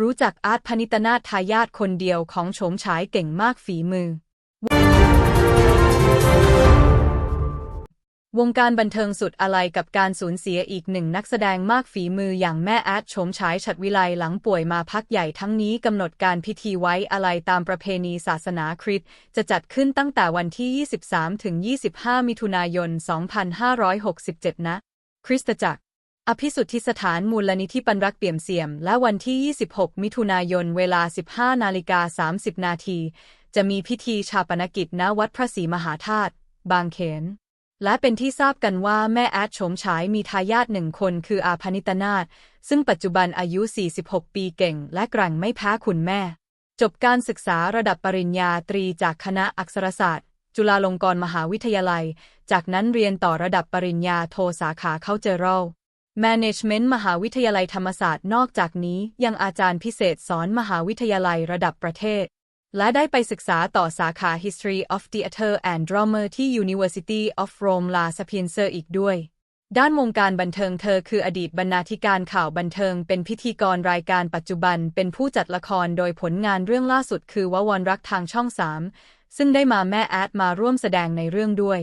รู้จักอาร์ตพนิตนาถทายาทคนเดียวของโฉมฉายเก่งมากฝีมือ วงการบันเทิงสุดอะไรกับการสูญเสียอีกหนึ่งนักแสดงมากฝีมืออย่างแม่แอดโฉมฉายฉัดวิไลหลังป่วยมาพักใหญ่ทั้งนี้กำหนดการพิธีไว้อะไรตามประเพณีศาสนาคริสต์จะจัดขึ้นตั้งแต่วันที่ 23 ถึง 25 มิถุนายน 2567ณคริสตจักร อภิสุทธิสถานมูลนิธิปันรักเปี่ยมเสียม และวันที่ 26 มิถุนายน เวลา 15 นาฬิกา 30 นาที จะมีพิธีชาปนกิจณวัดพระศรีมหาธาตุ บางเขน และเป็นที่ทราบกันว่าแม่แอดโฉมฉายมีทายาทหนึ่งคนคืออาพนิตนาถ ซึ่งปัจจุบันอายุ 46 ปีเก่ง และกร่งไม่แพ้คุณแม่ จบการศึกษาระดับปริญญาตรีจากคณะอักษรศาสตร์ จุฬาลงกรณ์มหาวิทยาลัย จากนั้นเรียนต่อระดับปริญญาโทสาขา Cultural Management มหาวิทยาลัยธรรมศาสตร์นอกจากนี้ยังอาจารย์พิเศษสอนมหาวิทยาลัยระดับประเทศ และได้ไปศึกษาต่อสาขา History of Theatre and Drama ที่ University of Rome La Sapienza อีกด้วย ด้านวงการบันเทิงเธอคืออดีตบรรณาธิการข่าวบันเทิง เป็นพิธีกรรายการปัจจุบัน เป็นผู้จัดละครโดยผลงานเรื่องล่าสุดคือววนรักทางช่องสามซึ่งได้มาแม่แอดมาร่วมแสดงในเรื่องด้วย